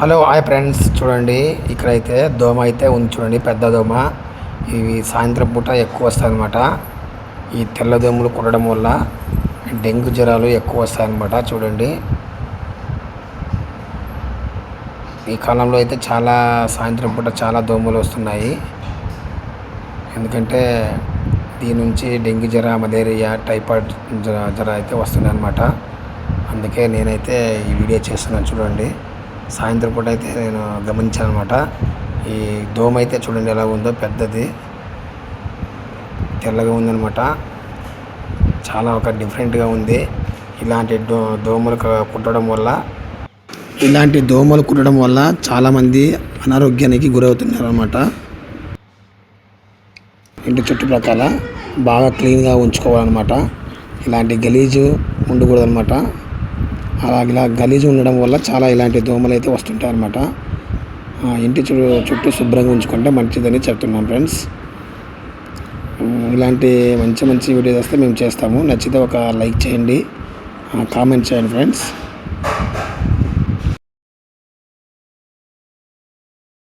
Hello hi friends. చూడండి ఇక్కడైతే దోమ అయితే ఉంది చూడండి పెద్ద దోమ. ఇవి సాయంత్రం పూట ఎక్కువ వస్తాయన్నమాట. ఈ తెల్ల దోమలు కుట్టడం వల్ల డెంగ్యూ జ్వరాలు ఎక్కువ వస్తాయన్నమాట చూడండి. ఈ కాలంలో అయితే చాలా సాయంత్రం పూట చాలా దోమలు వస్తున్నాయి. ఎందుకంటే దీని నుంచి డెంగ్యూ జ్వర మలేరియా టైఫాయిడ్ జ్వర జ్వర అయితే వస్తున్నాయి అన్నమాట అందుకే నేనైతే ఈ వీడియో చేస్తున్నాను చూడండి. సాయంత్రం పూట అయితే నేను గమనించాను అనమాట ఈ దోమ అయితే చూడండి ఎలా ఉందో పెద్దది. తెల్లగా ఉందనమాట చాలా ఒక డిఫరెంట్గా ఉంది. ఇలాంటి దో దోమలు కుట్టడం వల్ల ఇలాంటి దోమలు కుట్టడం వల్ల చాలామంది అనారోగ్యానికి గురవుతున్నారు అనమాట ఇంటి చుట్టుప్రక్కల బాగా క్లీన్గా ఉంచుకోవాలన్నమాట. ఇలాంటి గలీజు ఉండకూడదు అనమాట అలా ఇలా గలీజు ఉండడం వల్ల చాలా ఇలాంటి దోమలు అయితే వస్తుంటాయి అనమాట ఇంటి చుట్టూ చుట్టూ శుభ్రంగా ఉంచుకుంటే మంచిదని చెప్తున్నాం ఫ్రెండ్స్. ఇలాంటి మంచి మంచి వీడియోస్ వస్తే మేము చేస్తాము. నచ్చితే ఒక లైక్ చేయండి. కామెంట్ చేయండి ఫ్రెండ్స్.